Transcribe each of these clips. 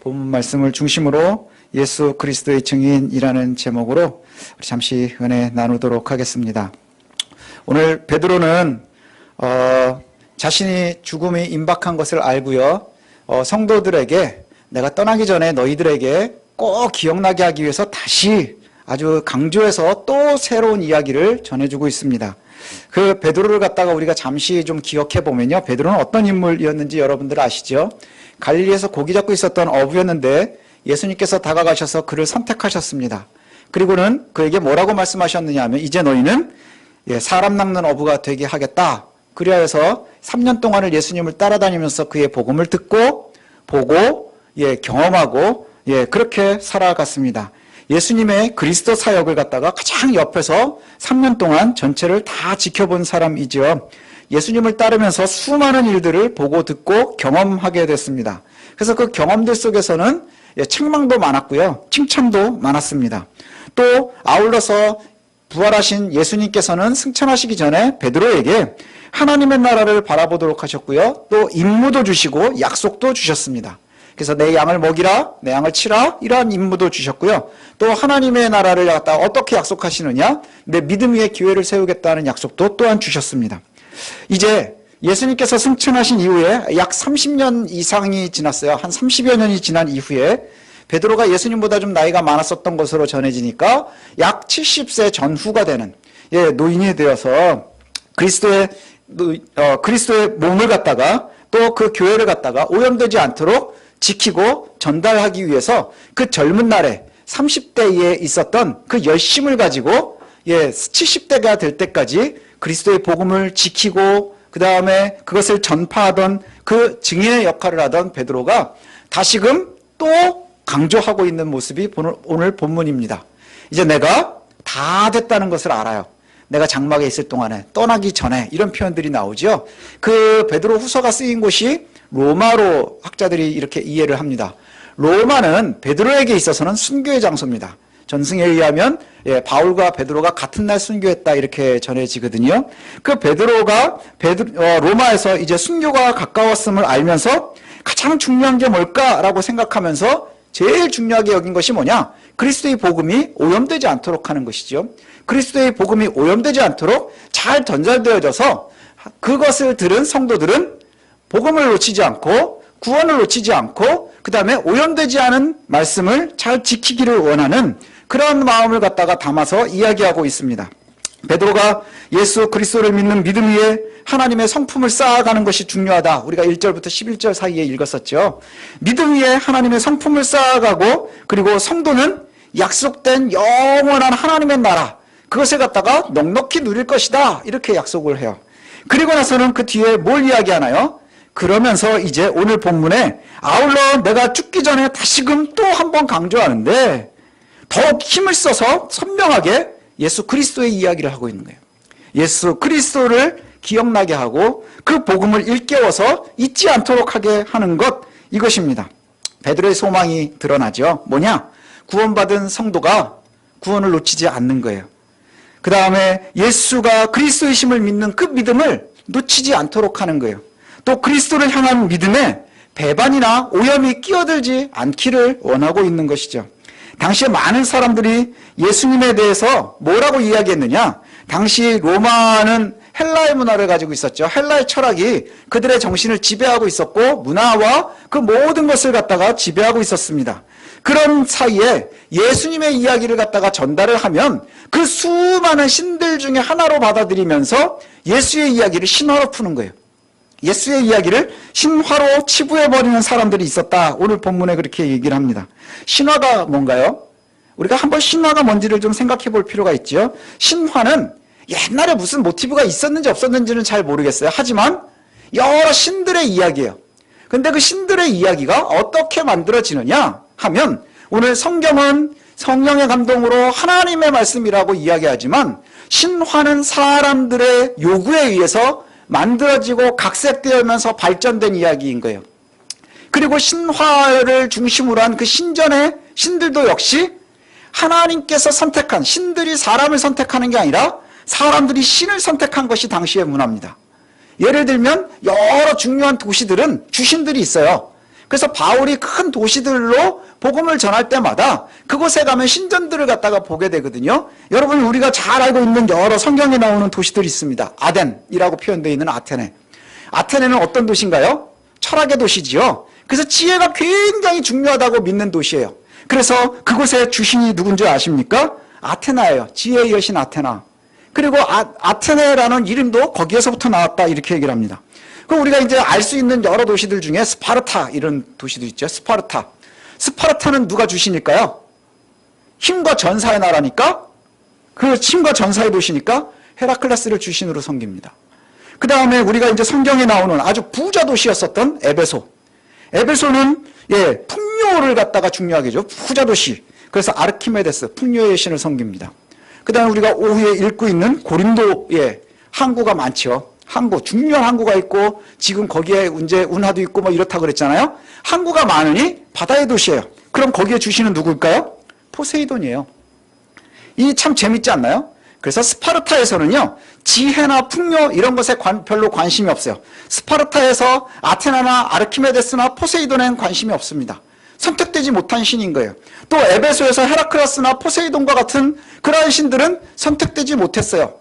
본문 말씀을 중심으로 예수 그리스도의 증인이라는 제목으로 잠시 은혜 나누도록 하겠습니다. 오늘 베드로는 어, 자신이 죽음이 임박한 것을 알고요. 어, 성도들에게 내가 떠나기 전에 너희들에게 꼭 기억나게 하기 위해서 다시 아주 강조해서 또 새로운 이야기를 전해주고 있습니다. 그 베드로를 갖다가 우리가 잠시 좀 기억해 보면요. 베드로는 어떤 인물이었는지 여러분들 아시죠? 갈릴리에서 고기 잡고 있었던 어부였는데 예수님께서 다가가셔서 그를 선택하셨습니다. 그리고는 그에게 뭐라고 말씀하셨느냐 하면 이제 너희는 예, 사람 낚는 어부가 되게 하겠다. 그리하여서 3년 동안을 예수님을 따라다니면서 그의 복음을 듣고 보고 예, 경험하고 예, 그렇게 살아갔습니다. 예수님의 그리스도 사역을 갖다가 가장 옆에서 3년 동안 전체를 다 지켜본 사람이죠. 예수님을 따르면서 수많은 일들을 보고 듣고 경험하게 됐습니다. 그래서 그 경험들 속에서는 예, 책망도 많았고요. 칭찬도 많았습니다. 또 아울러서 부활하신 예수님께서는 승천하시기 전에 베드로에게 하나님의 나라를 바라보도록 하셨고요. 또 임무도 주시고 약속도 주셨습니다. 그래서 내 양을 먹이라, 내 양을 치라 이러한 임무도 주셨고요. 또 하나님의 나라를 갖다 어떻게 약속하시느냐? 내 믿음 위에 기회를 세우겠다는 약속도 또한 주셨습니다. 이제 예수님께서 승천하신 이후에 약 30년 이상이 지났어요. 한 30여 년이 지난 이후에 베드로가 예수님보다 좀 나이가 많았었던 것으로 전해지니까 약 70세 전후가 되는 예, 노인이 되어서 그리스도의 어, 그리스도의 몸을 갖다가 또 그 교회를 갖다가 오염되지 않도록 지키고 전달하기 위해서 그 젊은 날에 30대에 있었던 그 열심을 가지고 예, 70대가 될 때까지 그리스도의 복음을 지키고 그 다음에 그것을 전파하던 그 증인의 역할을 하던 베드로가 다시금 또 강조하고 있는 모습이 오늘 본문입니다. 이제 내가 다 됐다는 것을 알아요. 내가 장막에 있을 동안에 떠나기 전에 이런 표현들이 나오죠. 그 베드로 후서가 쓰인 곳이 로마로 학자들이 이렇게 이해를 합니다. 로마는 베드로에게 있어서는 순교의 장소입니다. 전승에 의하면 예, 바울과 베드로가 같은 날 순교했다 이렇게 전해지거든요. 그 베드로가 베드, 어, 로마에서 이제 순교가 가까웠음을 알면서 가장 중요한 게 뭘까라고 생각하면서 제일 중요하게 여긴 것이 뭐냐? 그리스도의 복음이 오염되지 않도록 하는 것이죠. 그리스도의 복음이 오염되지 않도록 잘 전달되어져서 그것을 들은 성도들은 복음을 놓치지 않고 구원을 놓치지 않고 그 다음에 오염되지 않은 말씀을 잘 지키기를 원하는 그런 마음을 갖다가 담아서 이야기하고 있습니다. 베드로가 예수 그리스도를 믿는 믿음 위에 하나님의 성품을 쌓아가는 것이 중요하다. 우리가 1절부터 11절 사이에 읽었었죠. 믿음 위에 하나님의 성품을 쌓아가고 그리고 성도는 약속된 영원한 하나님의 나라 그것을 갖다가 넉넉히 누릴 것이다. 이렇게 약속을 해요. 그리고 나서는 그 뒤에 뭘 이야기하나요? 그러면서 이제 오늘 본문에 아울러 내가 죽기 전에 다시금 또 한 번 강조하는데 더욱 힘을 써서 선명하게 예수 그리스도의 이야기를 하고 있는 거예요. 예수 그리스도를 기억나게 하고 그 복음을 일깨워서 잊지 않도록 하게 하는 것 이것입니다. 베드로의 소망이 드러나죠. 뭐냐? 구원받은 성도가 구원을 놓치지 않는 거예요. 그 다음에 예수가 그리스도의 심을 믿는 그 믿음을 놓치지 않도록 하는 거예요. 또 그리스도를 향한 믿음에 배반이나 오염이 끼어들지 않기를 원하고 있는 것이죠. 당시에 많은 사람들이 예수님에 대해서 뭐라고 이야기했느냐? 당시 로마는 헬라의 문화를 가지고 있었죠. 헬라의 철학이 그들의 정신을 지배하고 있었고 문화와 그 모든 것을 갖다가 지배하고 있었습니다. 그런 사이에 예수님의 이야기를 갖다가 전달을 하면 그 수많은 신들 중에 하나로 받아들이면서 예수의 이야기를 신화로 푸는 거예요. 예수의 이야기를 신화로 치부해버리는 사람들이 있었다. 오늘 본문에 그렇게 얘기를 합니다. 신화가 뭔가요? 우리가 한번 신화가 뭔지를 좀 생각해 볼 필요가 있죠. 신화는 옛날에 무슨 모티브가 있었는지 없었는지는 잘 모르겠어요. 하지만 여러 신들의 이야기예요. 근데 그 신들의 이야기가 어떻게 만들어지느냐 하면 오늘 성경은 성령의 감동으로 하나님의 말씀이라고 이야기하지만 신화는 사람들의 요구에 의해서 만들어지고 각색되면서 발전된 이야기인 거예요. 그리고 신화를 중심으로 한 그 신전의 신들도 역시 하나님께서 선택한 신들이 사람을 선택하는 게 아니라 사람들이 신을 선택한 것이 당시의 문화입니다. 예를 들면 여러 중요한 도시들은 주신들이 있어요. 그래서 바울이 큰 도시들로 복음을 전할 때마다 그곳에 가면 신전들을 갖다가 보게 되거든요. 여러분 우리가 잘 알고 있는 여러 성경에 나오는 도시들이 있습니다. 아덴이라고 표현되어 있는 아테네. 아테네는 어떤 도시인가요? 철학의 도시지요. 그래서 지혜가 굉장히 중요하다고 믿는 도시예요. 그래서 그곳의 주신이 누군지 아십니까? 아테나예요. 지혜의 여신 아테나. 그리고 아, 테네라는 이름도 거기에서부터 나왔다 이렇게 얘기를 합니다. 그럼 우리가 이제 알 수 있는 여러 도시들 중에 스파르타 이런 도시도 있죠. 스파르타. 스파르타는 누가 주신일까요? 힘과 전사의 나라니까 그 힘과 전사의 도시니까 헤라클레스를 주신으로 섬깁니다. 그 다음에 우리가 이제 성경에 나오는 아주 부자 도시였었던 에베소. 에베소는 예 풍요를 갖다가 중요하게 죠 부자 도시. 그래서 아르키메데스 풍요의 신을 섬깁니다. 그 다음에 우리가 오후에 읽고 있는 고린도에 항구가 많죠. 항구, 중요한 항구가 있고 지금 거기에 이제 운하도 있고 뭐 이렇다 그랬잖아요. 항구가 많으니 바다의 도시예요. 그럼 거기에 주시는 누구일까요? 포세이돈이에요. 이 참 재밌지 않나요? 그래서 스파르타에서는요, 지혜나 풍요 이런 것에 관- 별로 관심이 없어요. 스파르타에서 아테나나 아르키메데스나 포세이돈에는 관심이 없습니다. 선택되지 못한 신인 거예요. 또 에베소에서 헤라클라스나 포세이돈과 같은 그러한 신들은 선택되지 못했어요.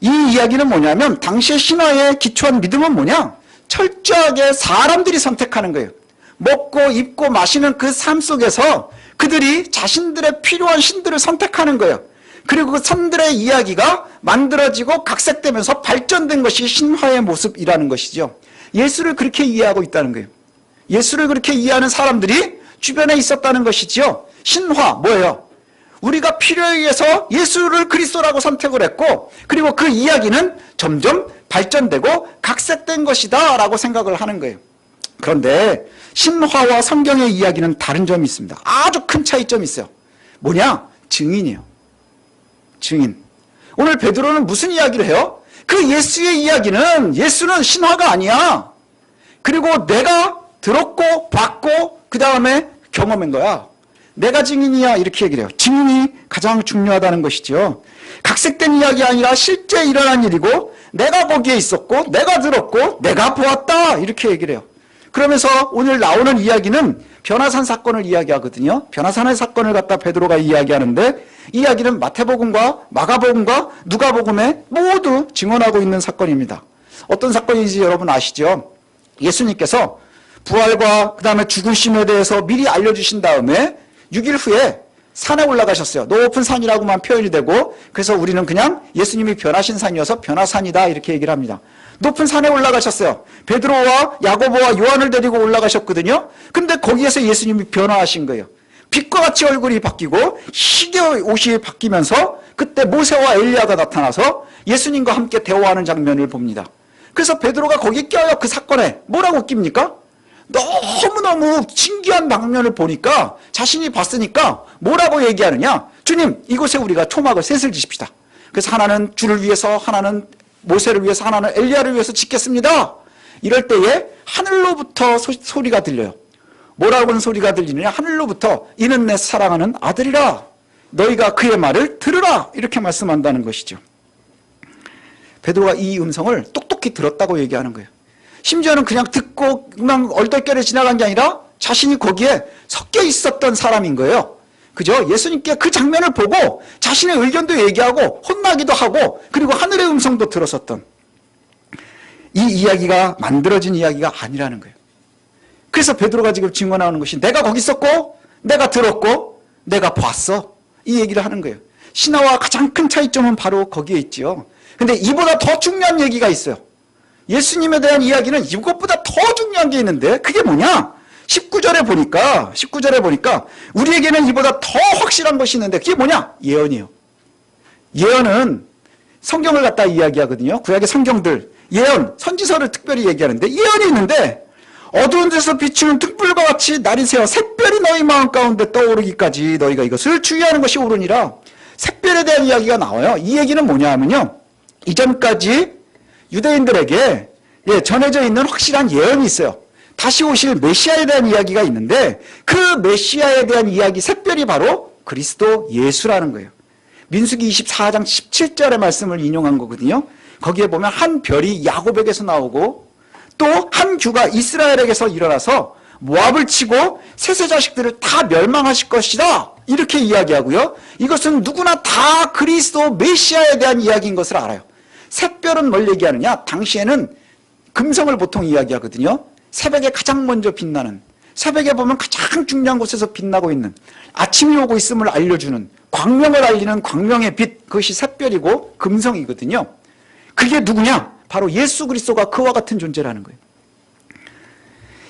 이 이야기는 뭐냐면 당시의 신화에 기초한 믿음은 뭐냐? 철저하게 사람들이 선택하는 거예요. 먹고 입고 마시는 그 삶 속에서 그들이 자신들의 필요한 신들을 선택하는 거예요. 그리고 그 선들의 이야기가 만들어지고 각색되면서 발전된 것이 신화의 모습이라는 것이죠. 예수를 그렇게 이해하고 있다는 거예요. 예수를 그렇게 이해하는 사람들이 주변에 있었다는 것이지요. 신화 뭐예요? 우리가 필요에 의해서 예수를 그리스도라고 선택을 했고 그리고 그 이야기는 점점 발전되고 각색된 것이다 라고 생각을 하는 거예요. 그런데 신화와 성경의 이야기는 다른 점이 있습니다. 아주 큰 차이점이 있어요. 뭐냐? 증인이에요. 증인. 오늘 베드로는 무슨 이야기를 해요? 그 예수의 이야기는 예수는 신화가 아니야. 그리고 내가 들었고 봤고 그 다음에 경험한 거야. 내가 증인이야 이렇게 얘기를 해요. 증인이 가장 중요하다는 것이죠. 각색된 이야기 아니라 실제 일어난 일이고 내가 거기에 있었고 내가 들었고 내가 보았다 이렇게 얘기를 해요. 그러면서 오늘 나오는 이야기는 변화산 사건을 이야기하거든요. 변화산의 사건을 갖다 베드로가 이야기하는데 이 이야기는 마태복음과 마가복음과 누가복음에 모두 증언하고 있는 사건입니다. 어떤 사건인지 여러분 아시죠? 예수님께서 부활과 그 다음에 죽으심에 대해서 미리 알려주신 다음에 6일 후에 산에 올라가셨어요. 높은 산이라고만 표현이 되고 그래서 우리는 그냥 예수님이 변하신 산이어서 변화산이다 이렇게 얘기를 합니다. 높은 산에 올라가셨어요. 베드로와 야고보와 요한을 데리고 올라가셨거든요. 근데 거기에서 예수님이 변화하신 거예요. 빛과 같이 얼굴이 바뀌고 희게 옷이 바뀌면서 그때 모세와 엘리야가 나타나서 예수님과 함께 대화하는 장면을 봅니다. 그래서 베드로가 거기 껴요 그 사건에 뭐라고 낍니까? 너무너무 신기한 장면을 보니까 자신이 봤으니까 뭐라고 얘기하느냐? 주님 이곳에 우리가 초막을 셋을 지십시다. 그래서 하나는 주를 위해서 하나는 모세를 위해서 하나는 엘리야를 위해서 짓겠습니다. 이럴 때에 하늘로부터 소, 소리가 들려요. 뭐라고 하는 소리가 들리느냐? 하늘로부터 이는 내 사랑하는 아들이라. 너희가 그의 말을 들으라. 이렇게 말씀한다는 것이죠. 베드로가 이 음성을 똑똑히 들었다고 얘기하는 거예요 심지어는 그냥 듣고 그냥 얼떨결에 지나간 게 아니라 자신이 거기에 섞여 있었던 사람인 거예요. 그죠? 예수님께 그 장면을 보고 자신의 의견도 얘기하고 혼나기도 하고 그리고 하늘의 음성도 들었었던 이 이야기가 만들어진 이야기가 아니라는 거예요. 그래서 베드로가 지금 증언하는 것이 내가 거기 있었고 내가 들었고 내가 봤어. 이 얘기를 하는 거예요. 신화와 가장 큰 차이점은 바로 거기에 있지요. 근데 이보다 더 중요한 얘기가 있어요. 예수님에 대한 이야기는 이것보다 더 중요한 게 있는데 그게 뭐냐? 19절에 보니까 19절에 보니까 우리에게는 이보다 더 확실한 것이 있는데 그게 뭐냐? 예언이에요. 예언은 성경을 갖다 이야기하거든요. 구약의 성경들 예언, 선지서를 특별히 얘기하는데 예언이 있는데 어두운 데서 비추는 등불과 같이 날이 새어 샛별이 너희 마음 가운데 떠오르기까지 너희가 이것을 주의하는 것이 옳으니라. 샛별에 대한 이야기가 나와요. 이 얘기는 뭐냐 하면요. 이전까지 유대인들에게 예, 전해져 있는 확실한 예언이 있어요. 다시 오실 메시아에 대한 이야기가 있는데 그 메시아에 대한 이야기 샛별이 바로 그리스도 예수라는 거예요. 민수기 24장 17절의 말씀을 인용한 거거든요. 거기에 보면 한 별이 야곱에게서 나오고 또 한 규가 이스라엘에게서 일어나서 모압을 치고 셋의 자식들을 다 멸망하실 것이다. 이렇게 이야기하고요. 이것은 누구나 다 그리스도 메시아에 대한 이야기인 것을 알아요. 샛별은 뭘 얘기하느냐? 당시에는 금성을 보통 이야기하거든요. 새벽에 가장 먼저 빛나는 새벽에 보면 가장 중요한 곳에서 빛나고 있는 아침이 오고 있음을 알려주는 광명을 알리는 광명의 빛 그것이 샛별이고 금성이거든요. 그게 누구냐? 바로 예수 그리스도가 그와 같은 존재라는 거예요.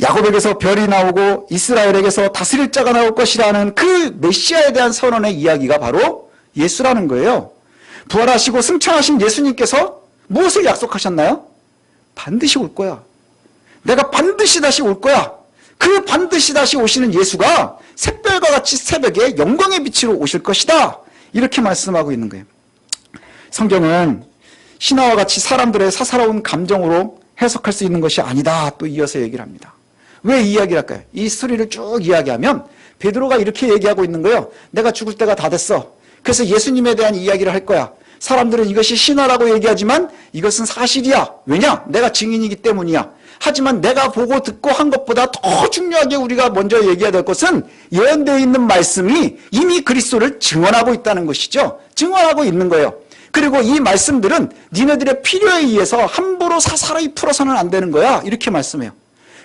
야곱에게서 별이 나오고 이스라엘에게서 다스릴 자가 나올 것이라는 그 메시아에 대한 선언의 이야기가 바로 예수라는 거예요. 부활하시고 승천하신 예수님께서 무엇을 약속하셨나요? 반드시 올 거야. 내가 반드시 다시 올 거야. 그 반드시 다시 오시는 예수가 샛별과 같이 새벽에 영광의 빛으로 오실 것이다. 이렇게 말씀하고 있는 거예요. 성경은 신화와 같이 사람들의 사사로운 감정으로 해석할 수 있는 것이 아니다. 또 이어서 얘기를 합니다. 왜이 이야기를 할까요? 이 스토리를 쭉 이야기하면 베드로가 이렇게 얘기하고 있는 거예요. 내가 죽을 때가 다 됐어. 그래서 예수님에 대한 이야기를 할 거야. 사람들은 이것이 신화라고 얘기하지만 이것은 사실이야. 왜냐? 내가 증인이기 때문이야. 하지만 내가 보고 듣고 한 것보다 더 중요하게 우리가 먼저 얘기해야 될 것은 예언되어 있는 말씀이 이미 그리스도를 증언하고 있다는 것이죠. 증언하고 있는 거예요. 그리고 이 말씀들은 니네들의 필요에 의해서 함부로 사사로이 풀어서는 안 되는 거야. 이렇게 말씀해요.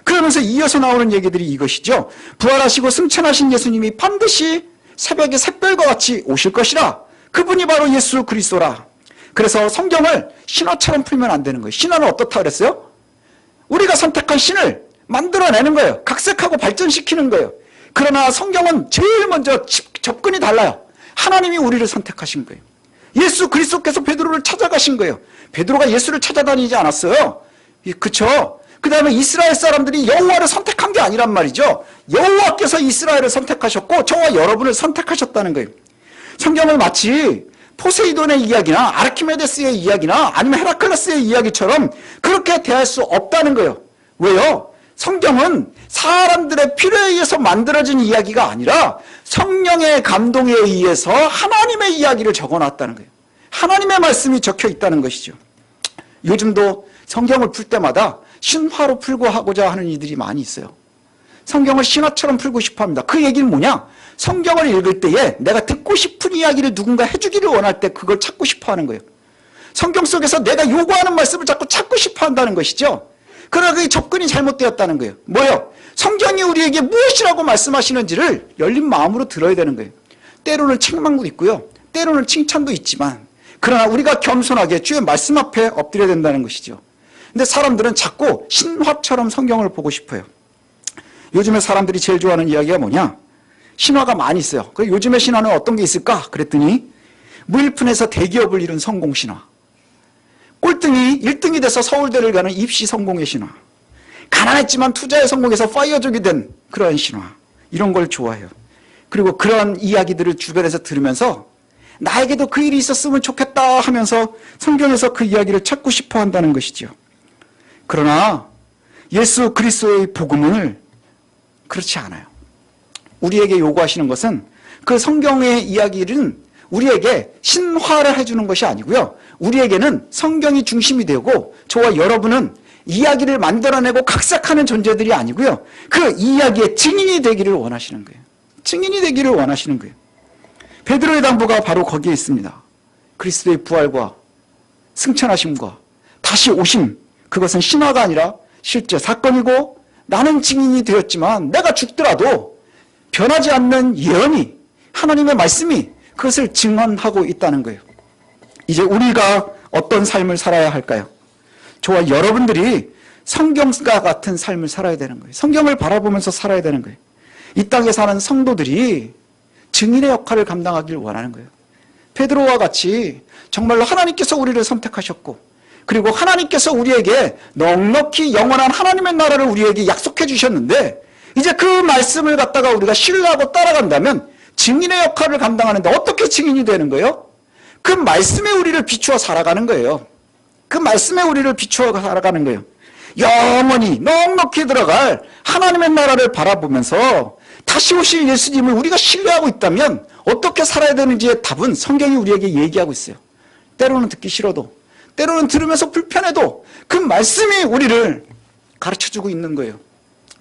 그러면서 이어서 나오는 얘기들이 이것이죠. 부활하시고 승천하신 예수님이 반드시 새벽에 샛별과 같이 오실 것이라. 그분이 바로 예수 그리스도라. 그래서 성경을 신화처럼 풀면 안 되는 거예요. 신화는 어떻다 그랬어요? 우리가 선택한 신을 만들어내는 거예요. 각색하고 발전시키는 거예요. 그러나 성경은 제일 먼저 접근이 달라요. 하나님이 우리를 선택하신 거예요. 예수 그리스도께서 베드로를 찾아가신 거예요. 베드로가 예수를 찾아다니지 않았어요. 그쵸? 그 다음에 이스라엘 사람들이 여호와를 선택한 게 아니란 말이죠. 여호와께서 이스라엘을 선택하셨고 저와 여러분을 선택하셨다는 거예요. 성경을 마치 포세이돈의 이야기나 아르키메데스의 이야기나 아니면 헤라클레스의 이야기처럼 그렇게 대할 수 없다는 거예요. 왜요? 성경은 사람들의 필요에 의해서 만들어진 이야기가 아니라 성령의 감동에 의해서 하나님의 이야기를 적어놨다는 거예요. 하나님의 말씀이 적혀 있다는 것이죠. 요즘도 성경을 풀 때마다 신화로 풀고 하고자 하는 이들이 많이 있어요. 성경을 신화처럼 풀고 싶어 합니다. 그 얘기는 뭐냐? 성경을 읽을 때에 내가 듣고 싶은 이야기를 누군가 해주기를 원할 때 그걸 찾고 싶어 하는 거예요. 성경 속에서 내가 요구하는 말씀을 자꾸 찾고 싶어 한다는 것이죠. 그러나 그 접근이 잘못되었다는 거예요. 뭐요? 성경이 우리에게 무엇이라고 말씀하시는지를 열린 마음으로 들어야 되는 거예요. 때로는 책망도 있고요. 때로는 칭찬도 있지만 그러나 우리가 겸손하게 주의 말씀 앞에 엎드려야 된다는 것이죠. 근데 사람들은 자꾸 신화처럼 성경을 보고 싶어요. 요즘에 사람들이 제일 좋아하는 이야기가 뭐냐? 신화가 많이 있어요. 그 요즘의 신화는 어떤 게 있을까? 그랬더니 무일푼에서 대기업을 이룬 성공 신화. 꼴등이 1등이 돼서 서울대를 가는 입시 성공의 신화. 가난했지만 투자에 성공해서 파이어족이 된 그러한 신화. 이런 걸 좋아해요. 그리고 그런 이야기들을 주변에서 들으면서 나에게도 그 일이 있었으면 좋겠다 하면서 성경에서 그 이야기를 찾고 싶어 한다는 것이죠. 그러나 예수 그리스도의 복음을 그렇지 않아요. 우리에게 요구하시는 것은 그 성경의 이야기는 우리에게 신화를 해주는 것이 아니고요. 우리에게는 성경이 중심이 되고 저와 여러분은 이야기를 만들어내고 각색하는 존재들이 아니고요. 그 이야기의 증인이 되기를 원하시는 거예요. 증인이 되기를 원하시는 거예요. 베드로의 당부가 바로 거기에 있습니다. 그리스도의 부활과 승천하심과 다시 오심 그것은 신화가 아니라 실제 사건이고 나는 증인이 되었지만 내가 죽더라도 변하지 않는 예언이 하나님의 말씀이 그것을 증언하고 있다는 거예요. 이제 우리가 어떤 삶을 살아야 할까요? 저와 여러분들이 성경과 같은 삶을 살아야 되는 거예요. 성경을 바라보면서 살아야 되는 거예요. 이 땅에 사는 성도들이 증인의 역할을 감당하길 원하는 거예요. 베드로와 같이 정말로 하나님께서 우리를 선택하셨고 그리고 하나님께서 우리에게 넉넉히 영원한 하나님의 나라를 우리에게 약속해 주셨는데 이제 그 말씀을 갖다가 우리가 신뢰하고 따라간다면 증인의 역할을 감당하는데 어떻게 증인이 되는 거예요? 그 말씀에 우리를 비추어 살아가는 거예요. 그 말씀에 우리를 비추어 살아가는 거예요. 영원히 넉넉히 들어갈 하나님의 나라를 바라보면서 다시 오실 예수님을 우리가 신뢰하고 있다면 어떻게 살아야 되는지의 답은 성경이 우리에게 얘기하고 있어요. 때로는 듣기 싫어도 때로는 들으면서 불편해도 그 말씀이 우리를 가르쳐 주고 있는 거예요.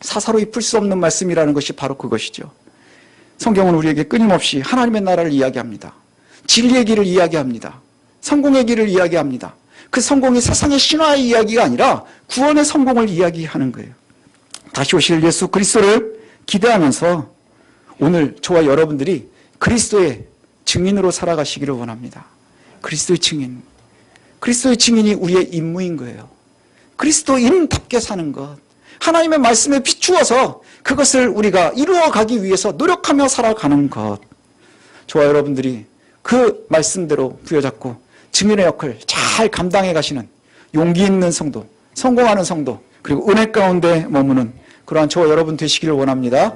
사사로이 풀 수 없는 말씀이라는 것이 바로 그것이죠. 성경은 우리에게 끊임없이 하나님의 나라를 이야기합니다. 진리의 길을 이야기합니다. 성공의 길을 이야기합니다. 그 성공이 세상의 신화의 이야기가 아니라 구원의 성공을 이야기하는 거예요. 다시 오실 예수 그리스도를 기대하면서 오늘 저와 여러분들이 그리스도의 증인으로 살아가시기를 원합니다. 그리스도의 증인. 그리스도의 증인이 우리의 임무인 거예요. 그리스도인답게 사는 것. 하나님의 말씀에 비추어서 그것을 우리가 이루어가기 위해서 노력하며 살아가는 것. 저와 여러분들이 그 말씀대로 부여잡고 증인의 역을 잘 감당해 가시는 용기 있는 성도, 성공하는 성도, 그리고 은혜 가운데 머무는 그러한 저와 여러분 되시기를 원합니다.